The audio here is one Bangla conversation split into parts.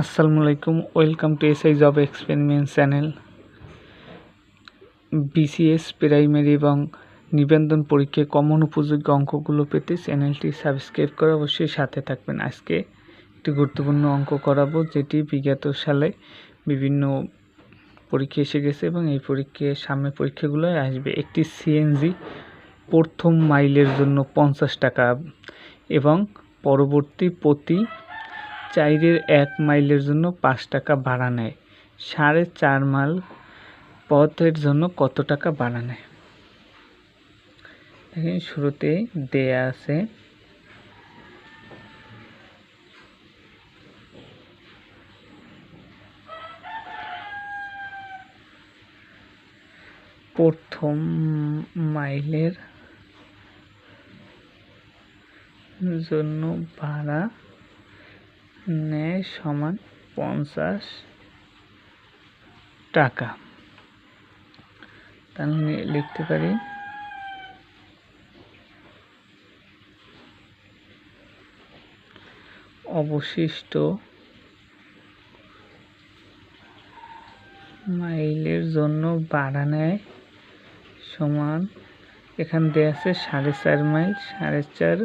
আসসালামু আলাইকুম, welcome to SI job experiment channel. BCS, primary এবং নিবন্ধন পরীক্ষায় কমন উপযোগী অঙ্কগুলো পেতে চ্যানেলটি সাবস্ক্রাইব করে অবশ্যই সাথে থাকবেন। আজকে একটি গুরুত্বপূর্ণ অঙ্ক করাবো, যেটি বিগত সালে বিভিন্ন পরীক্ষা এসে গেছে এবং এই পরীক্ষায় সামনে পরীক্ষাগুলোয় আসবে। একটি সিএনজি প্রথম মাইলের জন্য পঞ্চাশ টাকা এবং পরবর্তী প্রতি চাইরের এক মাইলের জন্য পাঁচ টাকা ভাড়া নেয়। সাড়ে চার মাইল পথের জন্য কত টাকা ভাড়া নেয়? দেখেন, শুরুতে দেয়া আছে প্রথম মাইলের জন্য ভাড়া নেয় সমান পঞ্চাশ টাকা। তাহলে লিখতে পারি অবশিষ্ট মাইলের জন্য ভাড়া নেয় সমান, এখান দিয়ে আছে সাড়ে চার মাইল, সাড়ে চার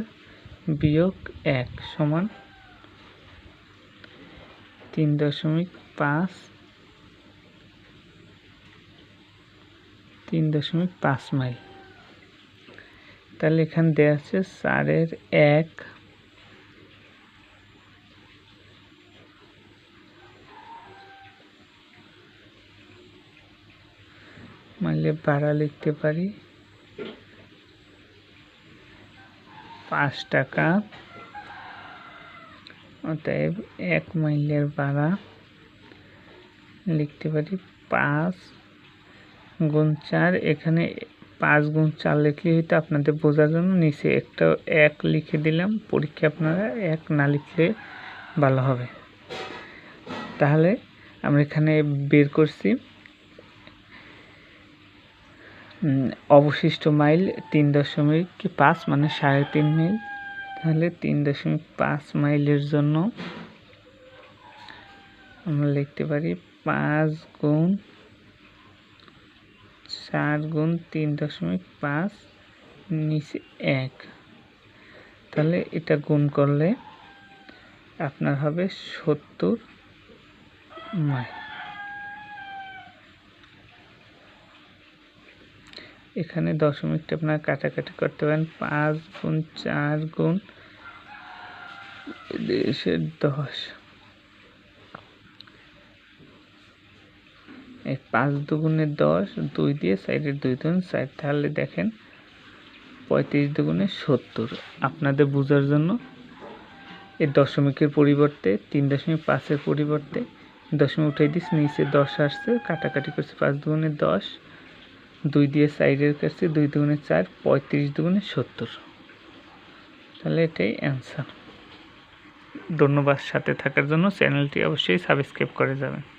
বিয়োগ এক সমান তিন দশমিক পাঁচ। তিন দশমিক পাঁচ মাইল। তাহলে এখান দেওয়া আছে চারের এক। মাইলে ভাড়া লিখতে পারি। পাঁচ টাকা। অতএব এক মাইলের ভাড়া লিখতে পারি পাঁচ গুণ চার। এখানে পাঁচ গুণ চার লিখলে হয়তো আপনাদের বোঝার জন্য নিচে একটা এক লিখে দিলাম। পরীক্ষা আপনারা এক না লিখলে ভালো হবে। তাহলে আমরা এখানে বের করছি। অবশিষ্ট মাইল তিন দশমিক পাঁচ মানে সাড়ে তিন মাইল। তাহলে তিন দশমিক পাঁচ মাইলের জন্য আমরা লিখতে পারি পাঁচ গুণ চার গুণ তিন দশমিক পাঁচ নিচে এক। তাহলে এটা গুণ করলে আপনার হবে সত্তর মাইল। এখানে দশমিকটা আপনার কাটাকাটি করতে পারেন। পাঁচ গুণ চার গুণ দেশের দশ। এই পাঁচ দুগুণে দশ, দুই দিয়ে সাইডের দুই দুগুণ, সাইড তাহলে দেখেন পঁয়ত্রিশ দুগুণে সত্তর। আপনাদের বোঝার জন্য এই দশমিকের পরিবর্তে, তিন দশমিক পাঁচের পরিবর্তে, দশমিক উঠাই দিস, নিচে দশ আসছে, কাটাকাটি করছে পাঁচ দুগুণে দশ। দুই দিয়ে সাইডের কাছে দুই দুগুণে চার, পঁয়ত্রিশ দুগুণে সত্তর। তাহলে এটাই অ্যান্সার ধন্যবাদ সাথে থাকার জন্য। চ্যানেলটি অবশ্যই সাবস্ক্রাইব করে যাবেন।